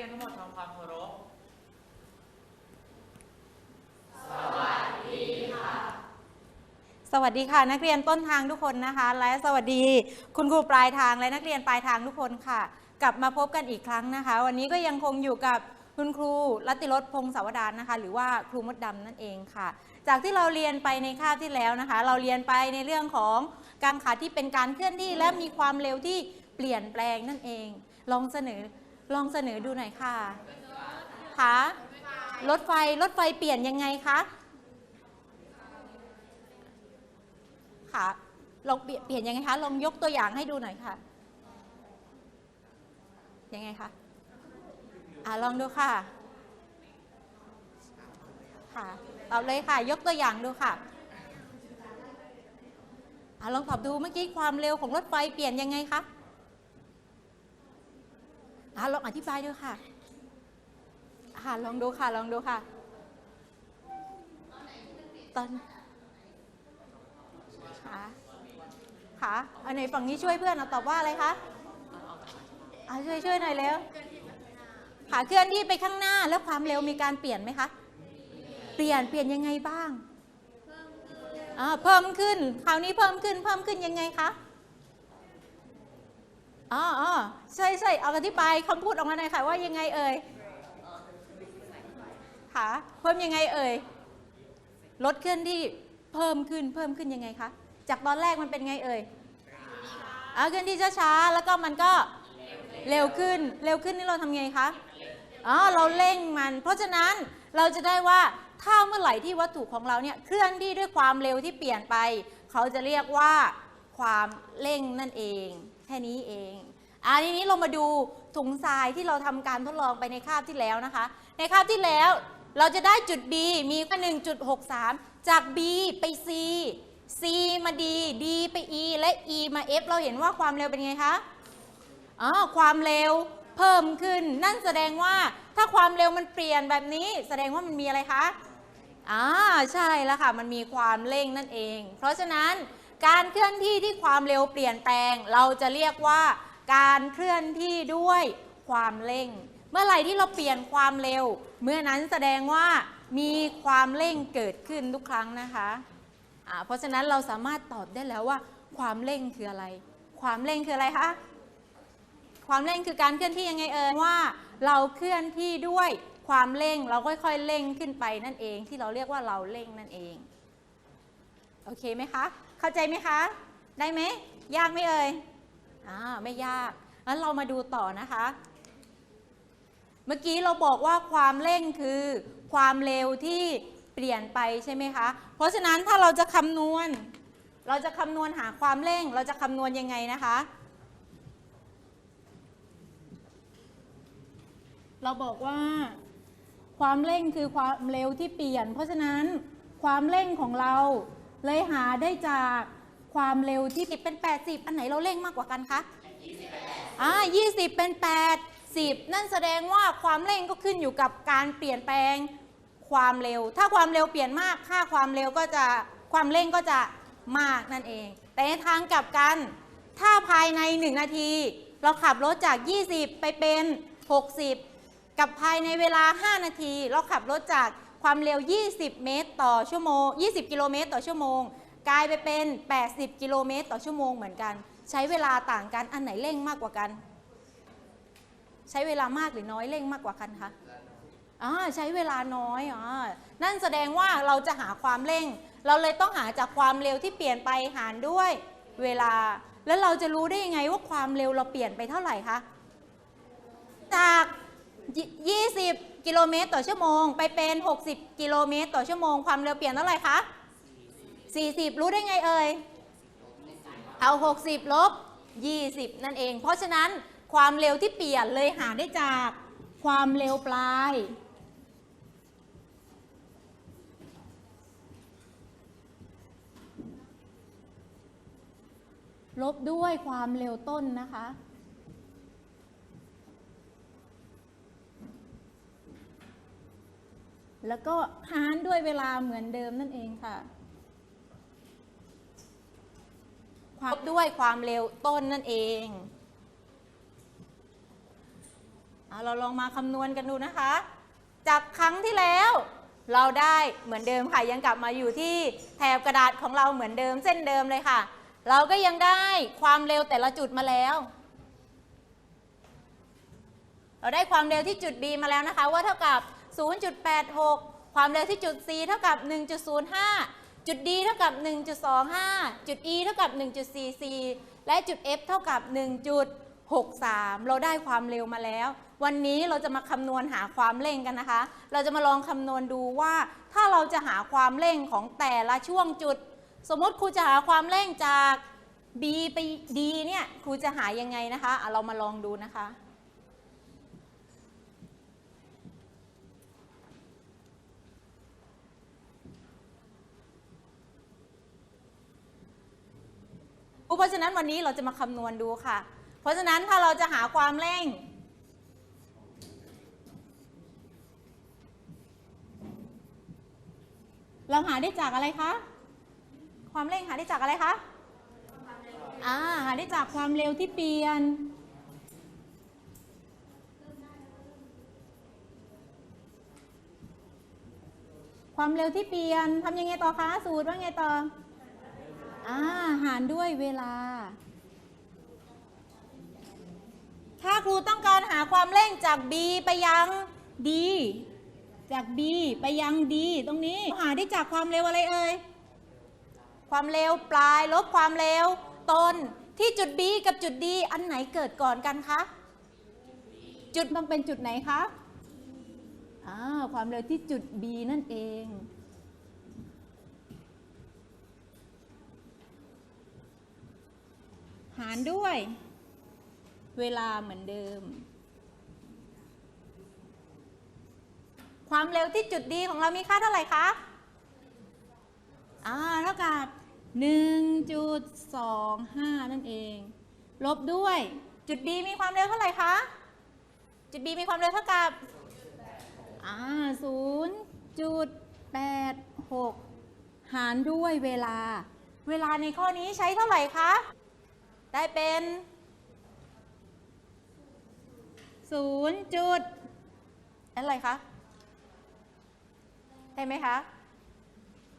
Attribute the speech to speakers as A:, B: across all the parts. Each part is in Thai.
A: นักเรียนทั้งหมดทำความเคารพ
B: สวัสดีค่ะนักเรียนต้นทางทุกคนนะคะ และสวัสดีคุณครูปลายทางและนักเรียนปลายทางทุกคนค่ะ กลับมาพบกันอีกครั้งนะคะ วันนี้ก็ยังคงอยู่กับคุณครูรัตติรสพงศาวดารนะคะ หรือว่าครูมดดำนั่นเองค่ะ จากที่เราเรียนไปในคาบที่แล้วนะคะ เราเรียนไปในเรื่องของการขาที่เป็นการเคลื่อนที่และมีความเร็วที่เปลี่ยนแปลงนั่นเอง ลองเสนอ ลองเสนอดูหน่อยค่ะคะรถไฟ รถไฟเปลี่ยนยังไงคะค่ะลองเปลี่ยนเปลี่ยนยังไงคะ ลองยกตัวอย่างให้ดูหน่อยค่ะ ยังไงคะ อ่าลองดูค่ะ ค่ะ ตอบเลยค่ะ ยกตัวอย่างดูค่ะ อ่าลองตอบดูเมื่อกี้ความเร็วของรถไฟเปลี่ยนยังไงคะ อ่าลองอธิบายดูค่ะค่ะลองดูค่ะ ลองดูค่ะ ตอนค่ะค่ะอันไหนฝั่งนี้ช่วยเพื่อนเอาตอบว่าอะไรคะอ่าช่วยช่วยหน่อยเร็วค่ะเคลื่อนที่ไปข้างหน้าแล้วความเร็วมีการเปลี่ยนไหมคะ เปลี่ยนเปลี่ยนยังไงบ้างอ่าเพิ่มขึ้นคราวนี้เพิ่มขึ้นเพิ่มขึ้นยังไงคะ อ๋ออ๋อใช่ใช่เอาอธิบายคำพูดออกมาหน่อยค่ะว่ายังไงเอ่ยค่ะเพิ่มยังไงเอ่ยลดเคลื่อนที่เพิ่มขึ้นเพิ่มขึ้นยังไงคะจากตอนแรกมันเป็นไงเอ่ยอ่าเคลื่อนที่ช้าๆแล้วก็มันก็เร็วขึ้นเร็วขึ้นนี่เราทำไงคะอ๋อเราเร่งมัน เพราะฉะนั้นเราจะได้ว่าถ้าเมื่อไหร่ที่วัตถุของเราเนี่ยเคลื่อนที่ด้วยความเร็วที่เปลี่ยนไป เขาจะเรียกว่าความเร่งนั่นเอง ค่นี้เองอันนี้เรามาดูถุงทรายที่เราทำการทดลองไปในคาบที่แล้วนะคะ ในคาบที่แล้วเราจะได้จุด B มีแค่1.63 จาก B ไป C C มา D D ไป E และ E มา F เราเห็นว่าความเร็วเป็นไงคะอ๋อความเร็วเพิ่มขึ้น นั่นแสดงว่าถ้าความเร็วมันเปลี่ยนแบบนี้ แสดงว่ามันมีอะไรคะอ่าใช่แล้วค่ะ มันมีความเร่งนั่นเอง เพราะฉะนั้น การเคลื่อนที่ที่ความเร็วเปลี่ยนแปลง เราจะเรียกว่า การเคลื่อนที่ด้วยความเร่ง เมื่อไหร่ที่เราเปลี่ยนความเร็ว เมื่อนั้นแสดงว่ามีความเร่งเกิดขึ้นทุกครั้งนะคะอ่าเพราะฉะนั้นเราสามารถตอบได้แล้วว่า ความเร่งคืออะไร ความเร่งคืออะไรคะความเร่งคือการเคลื่อนที่ยังไงเอ่ยว่า เราเคลื่อนที่ด้วยความเร่งเราค่อยๆเร่งขึ้นไปนั่นเอง ที่เราเรียกว่าเราเร่งนั่นเอง โอเคไหมคะ เข้าใจไหมคะ ได้ไหม ยากไหมเอ่ยอ่าไม่ยาก งั้นเรามาดูต่อนะคะ เมื่อกี้เราบอกว่าความเร่งคือความเร็วที่เปลี่ยนไปใช่ไหมคะ เพราะฉะนั้นถ้าเราจะคำนวณ เราจะคำนวณหาความเร่ง เราจะคำนวณยังไงนะคะ เราบอกว่าความเร่งคือความเร็วที่เปลี่ยน เพราะฉะนั้นความเร่งของเรา เลยหาได้จากความเร็วที่เป็น 80 อันไหนเราเร่งมากกว่ากันคะอ่า20 เป็น 80 นั่นแสดงว่าความเร่งก็ขึ้นอยู่กับการเปลี่ยนแปลงความเร็ว ถ้าความเร็วเปลี่ยนมาก ค่าความเร็วก็จะความเร่งก็จะมากนั่นเอง แต่ในทางกลับกัน ถ้าภายใน 1 นาที เราขับรถจาก 20 ไปเป็น 60 กับภายในเวลา 5 นาที เราขับรถจาก ความเร็ว 20 เมตร ต่อชั่วโมง 20 กิโลเมตร ต่อชั่วโมง กลายไปเป็น 80 กิโลเมตร ต่อชั่วโมงเหมือนกัน ใช้เวลาต่างกัน อันไหนเร่งมากกว่ากัน ใช้เวลามากหรือน้อยเร่งมากกว่ากันคะอ่าใช้เวลาน้อยอ่านั่นแสดงว่าเราจะหาความเร่ง เราเลยต้องหาจากความเร็วที่เปลี่ยนไปหารด้วยเวลา แล้วเราจะรู้ได้ยังไงว่าความเร็วเราเปลี่ยนไปเท่าไหร่คะ จาก 20 กิโลเมตรต่อชั่วโมง ไปเป็น 60 กิโลเมตรต่อชั่วโมง ความเร็วเปลี่ยนเท่าไหร่คะ 40 รู้ได้ไงเอ่ย เอา 60 ลบ 20 นั่นเอง เพราะฉะนั้นความเร็วที่เปลี่ยนเลยหาได้จากความเร็วปลาย ลบด้วยความเร็วต้นนะคะ แล้วก็หารด้วยเวลาเหมือนเดิมนั่นเองค่ะ ความด้วยความเร็วต้นนั่นเองเเราลองมาคำนวณกันดูนะคะ จากครั้งที่แล้ว เราได้เหมือนเดิมค่ะยังกลับมาอยู่ที่แถบกระดาษของเราเหมือนเดิมเส้นเดิมเลยค่ะ เราก็ยังได้ความเร็วแต่ละจุดมาแล้วเราได้ความเร็วที่จุด B มาแล้วนะคะ ว่าเท่ากับ 0.86 ความเร็วที่จุด C เท่ากับ 1.05 จุด D เท่ากับ 1.25 จุด E เท่ากับ 1.44 และจุด F เท่ากับ 1.63 เราได้ความเร็วมาแล้ว วันนี้เราจะมาคำนวณหาความเร่งกันนะคะ เราจะมาลองคำนวณดูว่าถ้าเราจะหาความเร่งของแต่ละช่วงจุด สมมติครูจะหาความเร่งจาก B ไป D เนี่ยครูจะหายังไงนะคะอะเรามาลองดูนะคะ เพราะฉะนั้นวันนี้เราจะมาคำนวณดูค่ะ เพราะฉะนั้นถ้าเราจะหาความเร่ง เราหาได้จากอะไรคะ ความเร่งหาได้จากอะไรคะอ่าหาได้จากความเร็วที่เปลี่ยน ความเร็วที่เปลี่ยนทำยังไงต่อคะ สูตรว่าไงต่อ อ่าหารด้วยเวลา ถ้าครูต้องการหาความเร่งจาก B ไปยัง D จาก B ไปยัง D ตรงนี้ หาได้จากความเร็วอะไรเอ่ย ความเร็วปลายลบความเร็วต้นที่จุด B กับจุด D อันไหนเกิดก่อนกันคะ จุดต้องเป็นจุดไหนคะอ่าความเร็วที่จุด B นั่นเอง หารด้วย เวลาเหมือนเดิม ความเร็วที่จุดดีของเรามีค่าเท่าไหร่คะ อ่าเท่ากับ 1.25 นั่นเอง ลบด้วย จุด B มีความเร็วเท่าไหร่คะ จุด B มีความเร็วเท่ากับ อ่า0.86 หารด้วยเวลา เวลาในข้อนี้ใช้เท่าไหร่คะ ได้เป็นศูนย์จุดอะไรคะ ได้ไหมคะ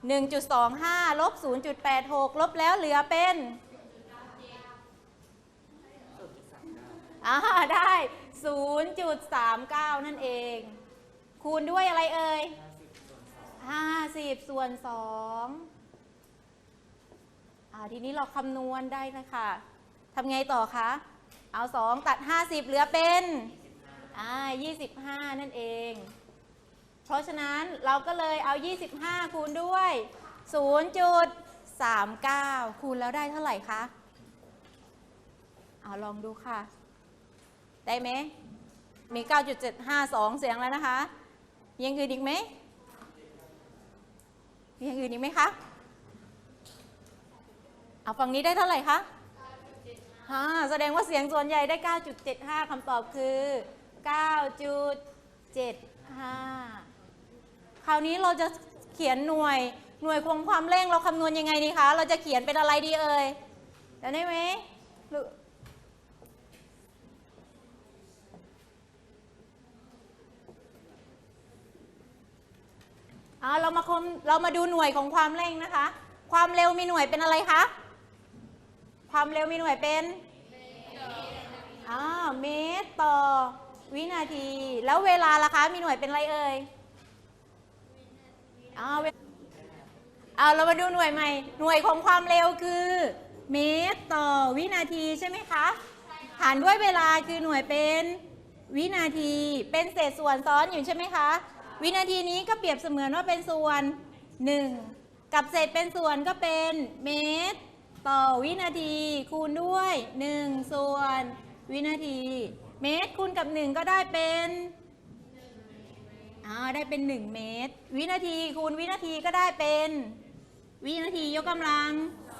B: 1.25 ลบ 0.86 ลบแล้วเหลือเป็นอ่าได้ 0.39 นั่นเอง คูณด้วยอะไรเอ่ย 50 ส่วน2อ่าทีนี้เราคำนวณได้เลยค่ะ ทำไงต่อคะ เอา 2 ตัด 50 เหลือเป็นอ่า25 นั่นเอง เพราะฉะนั้นเราก็เลยเอา 25 คูณด้วย 0.39 คูณแล้วได้เท่าไหร่คะ เอาลองดูค่ะ ได้ไหม มี 9.752 เสียงแล้วนะคะย่างอื่นอีกไหมมีอย่างอื่นอีกไหมคะ เอาฝั่งนี้ได้เท่าไหร่คะ ฮ่าแสดงว่าเสียงส่วนใหญ่ได้ 9.75 คำตอบคือ 9.75 คราวนี้เราจะเขียนหน่วยหน่วยคงความเร่งเราคำนวณยังไงดีคะ เราจะเขียนเป็นอะไรดีเอ่ยจำได้ไหมหรืออ่าเรามาคมเรามาดูหน่วยของความเร่งนะคะ ความเร็วมีหน่วยเป็นอะไรคะ ความเร็วมีหน่วยเป็นอ่าเมตรต่อวินาที แล้วเวลาล่ะคะ มีหน่วยเป็นอะไรเอ่ยอ่าเวเอาเรามาดูหน่วยใหม่ หน่วยของความเร็วคือ เมตรต่อวินาทีใช่ไหมคะหารด้วยเวลาคือหน่วยเป็นวินาที เป็นเศษส่วนซ้อนอยู่ใช่ไหมคะ วินาทีนี้ก็เปรียบเสมือนว่าเป็นส่วน 1 กับเศษเป็นส่วนก็เป็นเมตร ต่อวินาทีคูณด้วย 1 ส่วน วินาที เมตรคูณกับ 1 ก็ได้เป็นอ่าได้เป็น 1 เมตร วินาทีคูณวินาทีก็ได้เป็น วินาทียกกำลัง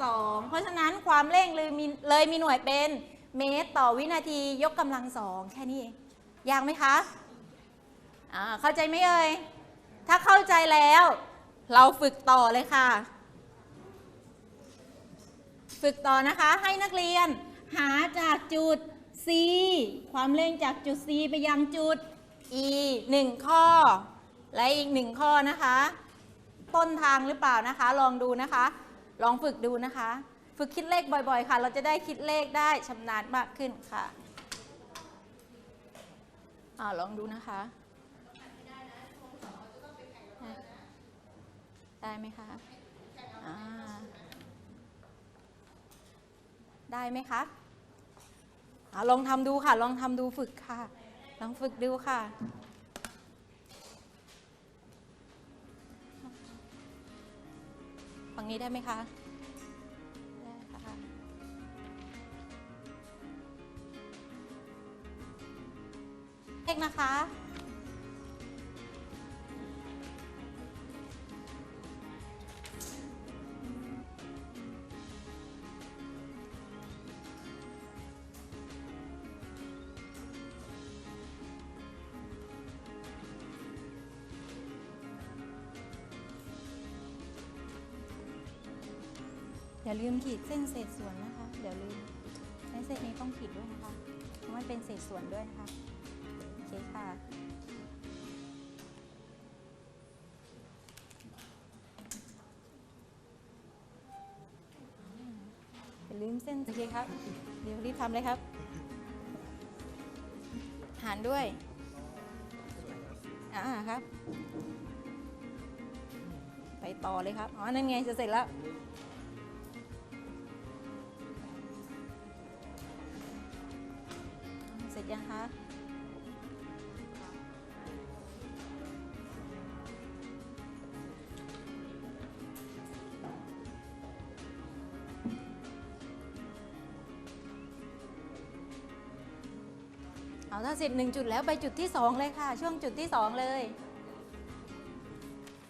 B: 2 เพราะฉะนั้นความเร่งเลยมีเลยมีหน่วยเป็นเมตรต่อวินาทียกกำลังสองแค่นี้เองยากไหมคะอ่าเข้าใจไหมเอ่ยถ้าเข้าใจแล้ว เราฝึกต่อเลยค่ะ ฝึกต่อนะคะให้นักเรียน หาจากจุด C ความเร่งจากจุด C ไปยังจุด E หนึ่งข้อ และอีกหนึ่งข้อนะคะ ต้นทางหรือเปล่านะคะ ลองดูนะคะ ลองฝึกดูนะคะ ฝึกคิดเลขบ่อยๆ ค่ะ เราจะได้คิดเลขได้ชำนาญมากขึ้นค่ะอ่าลองดูนะคะ ได้ไหมคะอ่า ได้ไหมคะอลองทำดูค่ะ ลองทำดูฝึกค่ะ ลองฝึกดูค่ะฝั่งนี้ได้ไหมคะ ลืมขีดเส้นเศษส่วนนะคะ เดี๋ยวลืมในเศษนี้ต้องขีดด้วยนะคะเพราะมันเป็นเศษส่วนด้วยนะคะโอเคค่ะอย่าลืมเส้นโอเคครับ เดี๋ยวรีบทำเลยครับ หารด้วยอ่าครับ ไปต่อเลยครับ อ๋อ นั่นไงจะเสร็จแล้ว เสร็จยังคะ เอาถ้าเสร็จหนึ่งจุดแล้วไปจุดที่สองเลยค่ะ ช่วงจุดที่สองเลย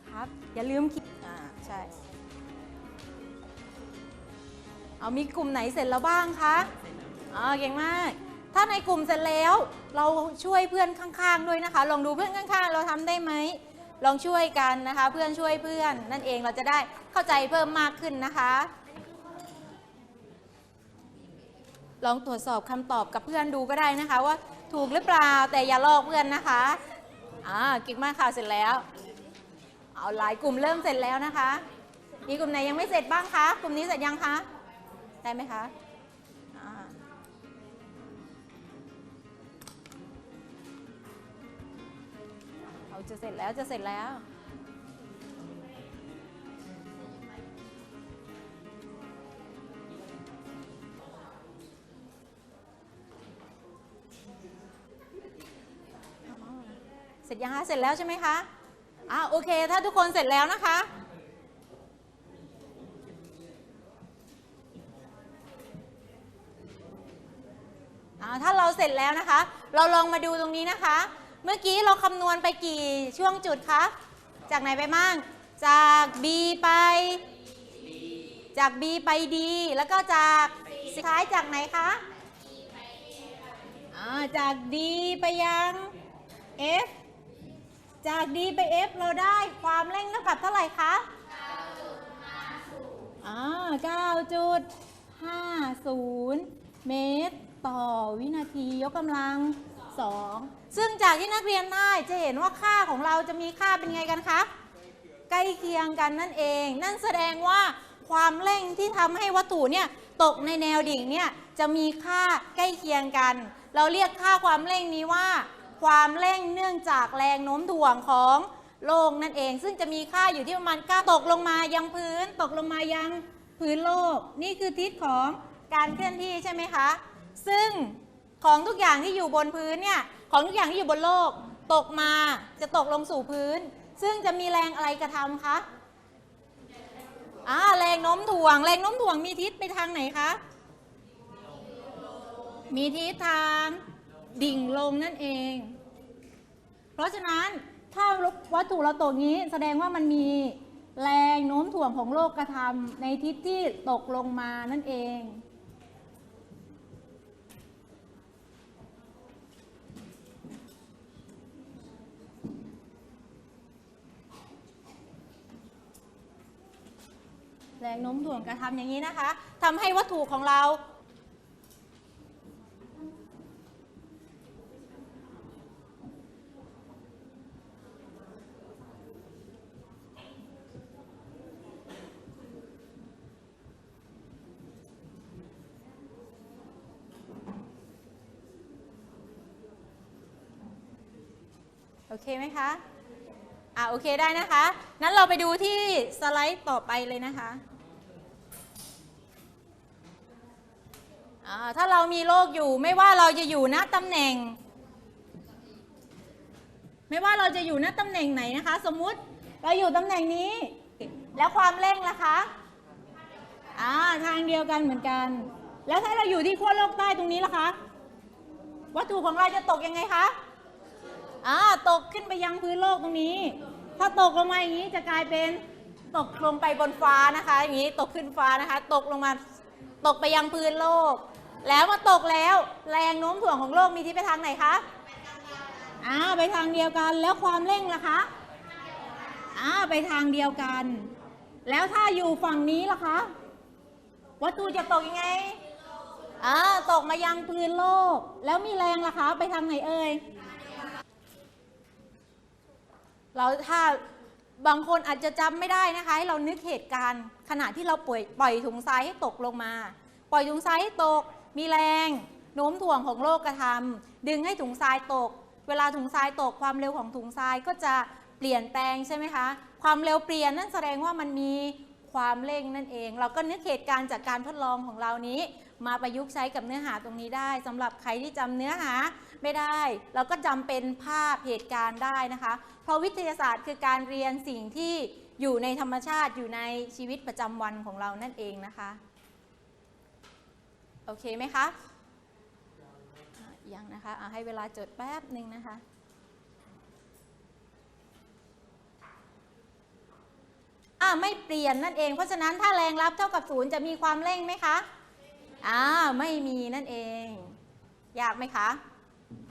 B: ครับ อย่าลืมคิดอ่าใช่เอามีกลุ่มไหนเสร็จแล้วบ้างคะอ๋อเก่งมาก ถ้าในกลุ่มเสร็จแล้ว เราช่วยเพื่อนข้างๆด้วยนะคะ ลองดูเพื่อนข้างๆ เราทำได้ไหม ลองช่วยกันนะคะ เพื่อนช่วยเพื่อน นั่นเองเราจะได้เข้าใจเพิ่มมากขึ้นนะคะ ลองตรวจสอบคำตอบกับเพื่อนดูก็ได้นะคะ ว่าถูกหรือเปล่าแต่อย่าลอกเพื่อนนะคะอ่าเก่งมากค่ะเสร็จแล้ว เอาหลายกลุ่มเริ่มเสร็จแล้วนะคะ มีกลุ่มไหนยังไม่เสร็จบ้างคะ กลุ่มนี้เสร็จยังคะ ได้ไหมคะ จะเสร็จแล้วจะเสร็จแล้ว เสร็จยังคะ เสร็จแล้วใช่ไหมคะอ่าโอเค ถ้าทุกคนเสร็จแล้วนะคะอ่าถ้าเราเสร็จแล้วนะคะ เราลองมาดูตรงนี้นะคะ เมื่อกี้เราคำนวณไปกี่ช่วงจุดคะ จากไหนไปมั่งจาก B ไป จาก B ไป D แล้วก็จากสุดท้ายจากไหนคะจาก D ไปยัง F จาก D ไป F เราได้ความเร่งเท่ากับเท่าไหร่คะอ่า9.50 เมตร ต่อวินาทียกกำลัง 2 ซึ่งจากที่นักเรียนได้จะเห็นว่าค่าของเราจะมีค่าเป็นไงกันคะ ใกล้เคียงกันนั่นเอง นั่นแสดงว่าความเร่งที่ทำให้วัตถุเนี่ยตกในแนวดิ่งเนี่ยจะมีค่าใกล้เคียงกัน เราเรียกค่าความเร่งนี้ว่า ความเร่งเนื่องจากแรงโน้มถ่วงของโลกนั่นเอง ซึ่งจะมีค่าอยู่ที่ประมาณ9ตกลงมายังพื้น ตกลงมายังพื้นโลก นี่คือทิศของการเคลื่อนที่ใช่ไหมคะ ซึ่งของทุกอย่างที่อยู่บนพื้นเนี่ย ของทุกอย่างที่อยู่บนโลก ตกมาจะตกลงสู่พื้น ซึ่งจะมีแรงอะไรกระทำคะอ่าแรงโน้มถ่วง แรงโน้มถ่วงมีทิศไปทางไหนคะ มีทิศทางดิ่งลงนั่นเอง เพราะฉะนั้นถ้าวัตถุเราตกนี้แสดงว่ามันมีแรงโน้มถ่วงของโลกกระทำในทิศที่ตกลงมานั่นเอง แรงโน้มถ่วงกระทำอย่างนี้นะคะทำให้วัตถุของเรา โอเคไหมคะอ่าโอเคได้นะคะ นั้นเราไปดูที่สไลด์ต่อไปเลยนะคะ อ่าถ้าเรามีโรคอยู่ไม่ว่าเราจะอยู่ณตำแหน่ง ไม่ว่าเราจะอยู่ณตำแหน่งไหนนะคะ สมมุติเราอยู่ตำแหน่งนี้ แล้วความเร่งล่ะคะอ่าทางเดียวกันเหมือนกัน แล้วถ้าเราอยู่ที่ขั้วโลกใต้ตรงนี้ล่ะคะวัตถุของเราจะตกยังไงคะอ่าตกขึ้นไปยังพื้นโลกตรงนี้ ถ้าตกลงมาอย่างนี้จะกลายเป็นตกลงไปบนฟ้านะคะ อย่างนี้ตกขึ้นฟ้านะคะ ตกลงมาตกไปยังพื้นโลก แล้วมาตกแล้ว แรงโน้มถ่วงของโลกมีที่ไปทางไหนคะอ่าไปทางเดียวกัน แล้วความเร่งล่ะคะอ่าไปทางเดียวกัน แล้วถ้าอยู่ฝั่งนี้ล่ะคะวัตถุจะตกยังไงอ่าตกมายังพื้นโลก แล้วมีแรงล่ะคะ ไปทางไหนเอ่ยเราถ้าบางคนอาจจะจำไม่ได้นะคะให้เรานึกเหตุการณ์ ขณะที่เราปล่อยปล่อยถุงทรายให้ตกลงมา ปล่อยถุงทรายให้ตก มีแรงโน้มถ่วงของโลกกระทำดึงให้ถุงทรายตก เวลาถุงทรายตกความเร็วของถุงทรายก็จะเปลี่ยนแปลงใช่ไหมคะ ความเร็วเปลี่ยนนั่นแสดงว่ามันมีความเร่งนั่นเอง เราก็นึกเหตุการณ์จากการทดลองของเรานี้ มาประยุกต์ใช้กับเนื้อหาตรงนี้ได้สำหรับใครที่จำเนื้อหาไม่ได้ เราก็จำเป็นภาพเหตุการณ์ได้นะคะ เพราะวิทยาศาสตร์คือการเรียนสิ่งที่อยู่ในธรรมชาติอยู่ในชีวิตประจำวันของเรานั่นเองนะคะ โอเคไหมคะยังนะคะอะให้เวลาจดแป๊บหนึ่งนะคะอ่าไม่เปลี่ยนนั่นเอง เพราะฉะนั้นถ้าแรงรับเท่ากับศูนย์จะมีความเร่งไหมคะอ่าไม่มีนั่นเอง ยากไหมคะ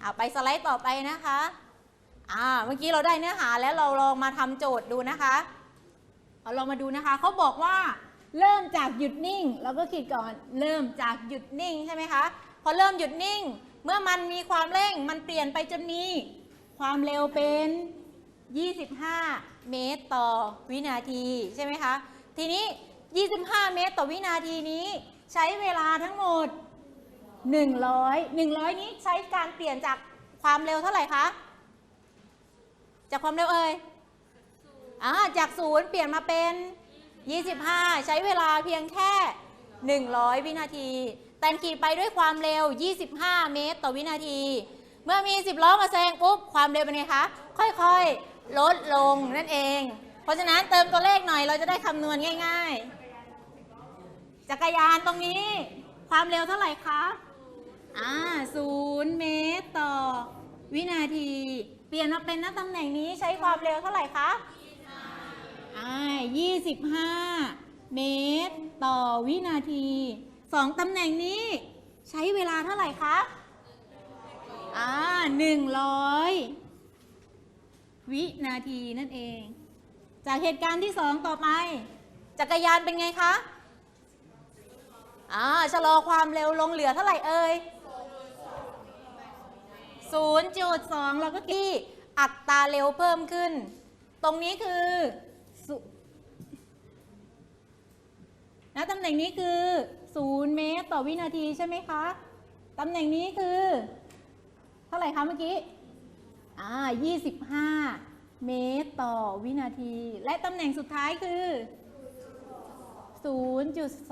B: เอาไปสไลด์ต่อไปนะคะอ่าเมื่อกี้เราได้เนื้อหาแล้วเราลองมาทำโจทย์ดูนะคะเอาลองมาดูนะคะเขาบอกว่า เริ่มจากหยุดนิ่ง เราก็คิดก่อน เริ่มจากหยุดนิ่งใช่ไหมคะ พอเริ่มหยุดนิ่ง เมื่อมันมีความเร่ง มันเปลี่ยนไปจนมีความเร็วเป็น 25 เมตรต่อวินาทีใช่ไหมคะ ทีนี้ 25 เมตรต่อวินาทีนี้ ใช้เวลาทั้งหมด 100 100 นี้ใช้การเปลี่ยนจากความเร็วเท่าไหร่คะ จากความเร็วเอ่ยอ่าจากศูนย์เปลี่ยนมาเป็น 25 ใช้เวลาเพียงแค่ 100 วินาที แต่ขี่ไปด้วยความเร็ว 25 เมตรต่อวินาที เมื่อมี 10 ล้อมาแซงปุ๊บ ความเร็วเป็นไงคะ ค่อยๆ ลดลงนั่นเอง เพราะฉะนั้นเติมตัวเลขหน่อยเราจะได้คำนวณง่าย ๆ จักรยานตรงนี้ ความเร็วเท่าไหร่คะอ่าศูนย์เมตรต่อวินาที เปลี่ยนมาเป็นหน้าตำแหน่งนี้ใช้ความเร็วเท่าไหร่คะ อ่ายี่สิบห้าเมตร ต่อวินาทีสองตำแหน่งนี้ ใช้เวลาเท่าไหร่คะ อ่าหนึ่งร้อยวินาทีนั่นเอง จากเหตุการณ์ที่สองต่อไป จักรยานเป็นไงคะ อ่า ชะลอความเร็วลงเหลือเท่าไหร่เอ่ย0.2เราก็ที่อัตราเร็วเพิ่มขึ้น ตรงนี้คือ ศูณตำแหน่งนี้คือ 0 เมตรต่อวินาทีใช่ไหมคะ ตำแหน่งนี้คือ เท่าไหร่คะเมื่อกี้ อ่า 25 เมตรต่อวินาที และตำแหน่งสุดท้ายคือ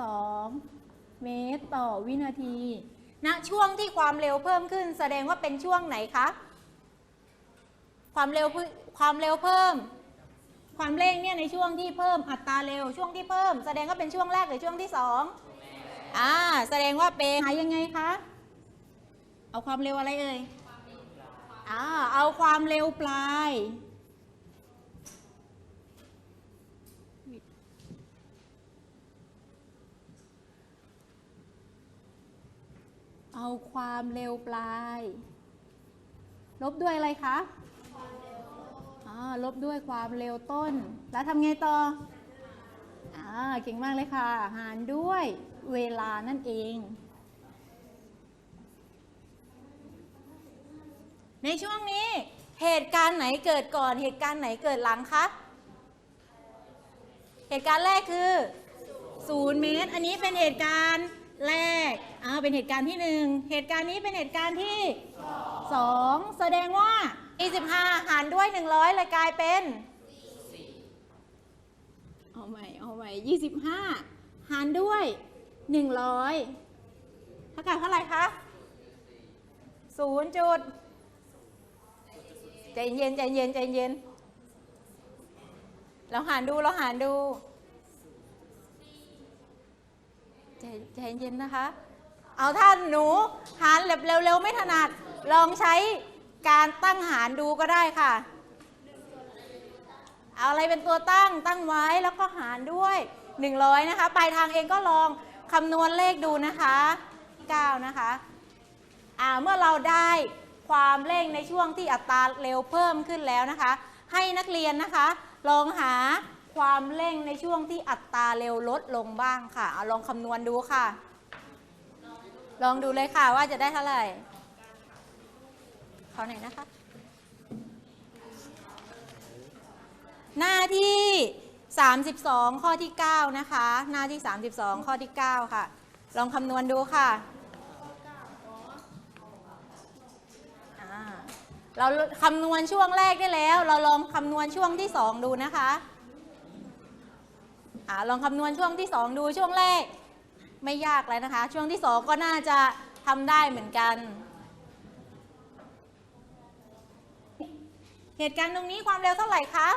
B: 0.2 เมตรต่อวินาทีณช่วงที่ความเร็วเพิ่มขึ้น แสดงว่าเป็นช่วงไหนคะ ความเร็วความเร็วเพิ่ม ความเร่งเนี่ยในช่วงที่เพิ่มอัตราเร็วช่วงที่เพิ่ม แสดงว่าเป็นช่วงแรกหรือช่วงที่สองอ่าแสดงว่าเป็นหายังไงคะเอาความเร็วอะไรเอ่ยอ่าเอาความเร็วปลายเอาความเร็วปลาย ลบด้วยอะไรคะอ่า ลบด้วยความเร็วต้น แล้วทำไงต่ออ่าเก่งมากเลยค่ะ หารด้วยเวลานั่นเอง ในช่วงนี้เหตุการณ์ไหนเกิดก่อน เหตุการณ์ไหนเกิดหลังคะเหตุการณ์แรกคือ0เมตร อันนี้เป็นเหตุการณ์แรกอ่าเป็นเหตุการณ์ที่หนึ่งเหตุการณ์นี้เป็นเหตุการณ์ที่สองแสดงว่า 25 หารด้วย 100 เลยกลายเป็นเอาใหม่เอาใหม่25 หารด้วย 100เท่ากับเท่าไหร่คะศูนย์จุดใจเย็นใจเย็นใจเย็นเราหารดูเราหารดูใจใจเย็นนะคะ เอาท่านหนูหารแบบเร็วๆไม่ถนัดลองใช้ การตั้งหารดูก็ได้ค่ะ เอาอะไรเป็นตัวตั้งตั้งไว้แล้วก็หารด้วย 100 นะคะ ปลายทางเองก็ลองคำนวณเลขดูนะคะ 9 นะคะอ่าเมื่อเราได้ความเร่งในช่วงที่อัตราเร็วเพิ่มขึ้นแล้วนะคะ ให้นักเรียนนะคะ ลองหาความเร่งในช่วงที่อัตราเร็วลดลงบ้างค่ะเอาลองคำนวณดูค่ะ ลองดูเลยค่ะว่าจะได้เท่าไหร่ อหนอยนะคะ หน้าที่ 32 ข้อที่ 9 นะคะ หน้าที่ 32 ข้อที่ 9 ค่ะ ลองคำนวณดูค่ะเราคำนวณช่วงแรกได้แล้ว เราลองคำนวณช่วงที่ 2 ดูนะคะอลองคำนวณช่วงที่ 2 ดูช่วงแรก ไม่ยากเลยนะคะ ช่วงที่ 2 ก็น่าจะทำได้เหมือนกัน เหตุการณ์ตรงนี้ความเร็วเท่าไหร่คะ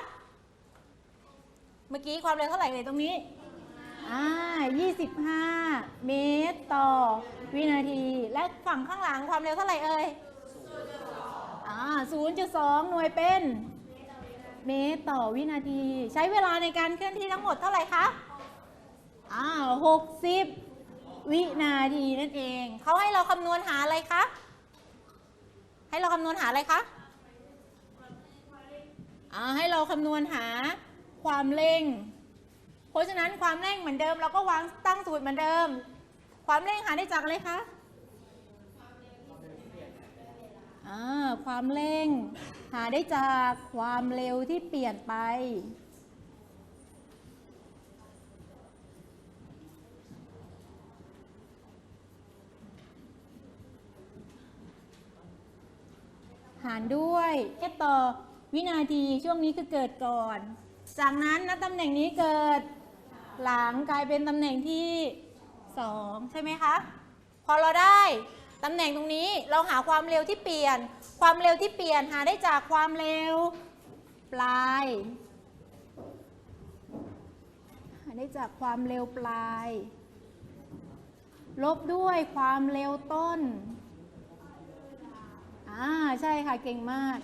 B: เมื่อกี้ความเร็วเท่าไหร่เลยตรงนี้ อ่า 25 เมตรต่อวินาที และฝั่งข้างหลังความเร็วเท่าไหร่เอ่ย อ่า 0.2 หน่วยเป็น เมตรต่อวินาที ใช้เวลาในการเคลื่อนที่ทั้งหมดเท่าไหร่คะอ้า60 วินาทีนั่นเอง เขาให้เราคำนวณหาอะไรคะ ให้เราคำนวณหาอะไรคะ ให้เราคำนวณหาความเร่ง เพราะฉะนั้นความเร่งเหมือนเดิม เราก็วางตั้งสูตรเหมือนเดิม ความเร่งหาได้จากอะไรคะความเร่ง หาได้จากความเร็วที่เปลี่ยนไป หารด้วยเอต่อ วินาทีช่วงนี้คือเกิดก่อน จากนั้นนะตำแหน่งนี้เกิดหลังกลายเป็นตำแหน่งที่ 2 ใช่ไหมคะ พอเราได้ตำแหน่งตรงนี้เราหาความเร็วที่เปลี่ยน ความเร็วที่เปลี่ยนหาได้จากความเร็วปลาย หาได้จากความเร็วปลาย ลบด้วยความเร็วต้น อ่า ใช่ค่ะ เก่งมาก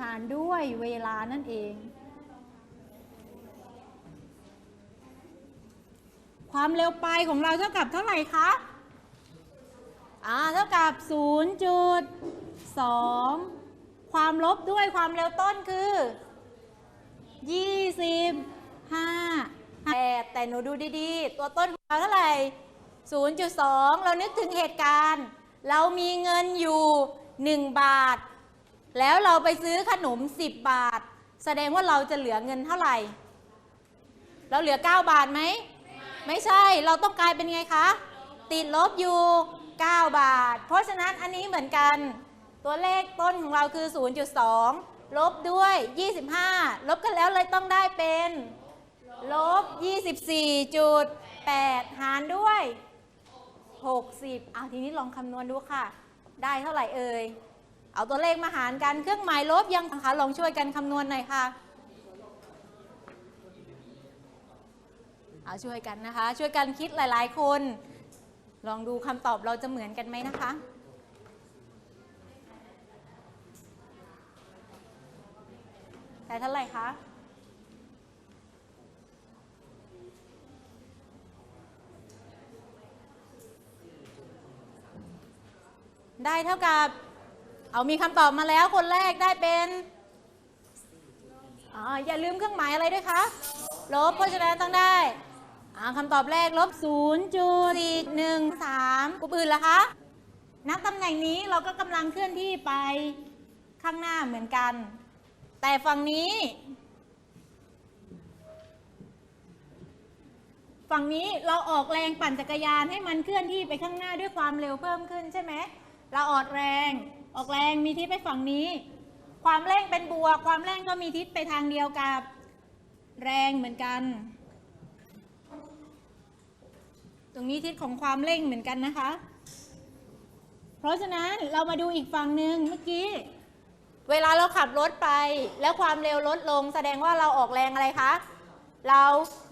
B: หารด้วยเวลานั่นเอง ความเร็วไปของเราเท่ากับเท่าไหร่คะอ่าเท่ากับ 0.2 ความลบด้วยความเร็วต้นคือ 25แต่แต่หนูดูดีๆ ตัวต้นของเราเท่าไหร่ 0.2 เรานึกถึงเหตุการณ์ เรามีเงินอยู่ 1 บาท แล้วเราไปซื้อขนม 10 บาท แสดงว่าเราจะเหลือเงินเท่าไหร่ เราเหลือ 9 บาทไหม ไม่ใช่ เราต้องกลายเป็นไงคะ ติดลบอยู่ 9 บาท เพราะฉะนั้นอันนี้เหมือนกัน ตัวเลขต้นของเราคือ 0.2 ลบด้วย 25 ลบกันแล้วเลยต้องได้เป็น ลบ 24.8 หารด้วย 60 เอาทีนี้ลองคำนวณดูค่ะ ได้เท่าไหร่เอ่ย เอาตัวเลขมาหารกันเครื่องหมายลบยังคะลองช่วยกันคำนวณหน่อยค่ะ เอาช่วยกันนะคะ ช่วยกันคิดหลาย ๆ คน ลองดูคำตอบเราจะเหมือนกันไหมนะคะได้เท่าไหร่คะได้เท่ากับ เอามีคำตอบมาแล้วคนแรกได้เป็นอออย่าลืมเครื่องหมายอะไรด้วยคะ ลบเพราะฉะนั้นต้องได้อ่าคำตอบแรกลบ0.413กลุ่มอื่นล่ะคะนับตำแหน่งนี้เราก็กำลังเคลื่อนที่ไปข้างหน้าเหมือนกัน แต่ฝั่งนี้ ฝั่งนี้เราออกแรงปั่นจักรยานให้มันเคลื่อนที่ไปข้างหน้าด้วยความเร็วเพิ่มขึ้นใช่ไหม เราออกแรง ออกแรงมีที่ไปฝั่งนี้ ความเร่งเป็นบวก ความเร่งก็มีทิศไปทางเดียวกับแรงเหมือนกัน ตรงนี้ทิศของความเร่งเหมือนกันนะคะ เพราะฉะนั้นเรามาดูอีกฝั่งหนึ่งเมื่อกี้ เวลาเราขับรถไป แล้วความเร็วลดลง แสดงว่าเราออกแรงอะไรคะ เรา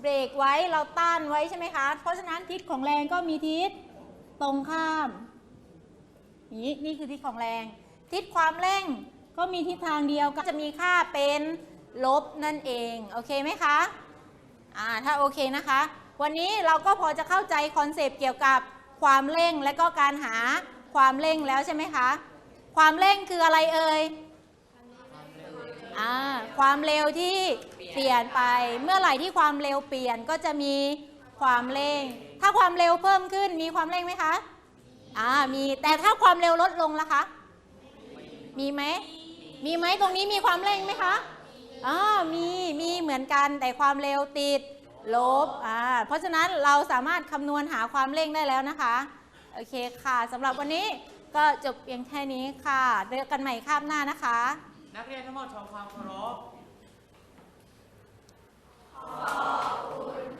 B: เบรกไว้เราต้านไว้ใช่ไหมคะ เพราะฉะนั้นทิศของแรงก็มีทิศตรงข้าม นี่นี่คือทิศของแรง ทิศความเร่งก็มีทิศทางเดียวก็จะมีค่าเป็นลบนั่นเอง โอเคไหมคะ อ่า ถ้าโอเคนะคะ วันนี้เราก็พอจะเข้าใจคอนเซปต์เกี่ยวกับความเร่งและก็การหาความเร่งแล้วใช่ไหมคะ ความเร่งคืออะไรเอ่ย อ่า ความเร็วที่เปลี่ยนไป เมื่อไหร่ที่ความเร็วเปลี่ยนก็จะมีความเร่ง ถ้าความเร็วเพิ่มขึ้นมีความเร่งไหมคะ อ่ามีแต่ถ้าความเร็วลดลงล่ะคะ มีไหมมีไหมตรงนี้มีความเร่งไหมคะอ่ามีมีเหมือนกันแต่ความเร็วติดลบอ่าเพราะฉะนั้นเราสามารถคำนวณหาความเร่งได้แล้วนะคะโอเคค่ะสำหรับวันนี้ก็จบเพียงแค่นี้ค่ะเจอกันใหม่คาบหน้านะคะ
A: นักเรียนทั้งหมดทำความเคารพ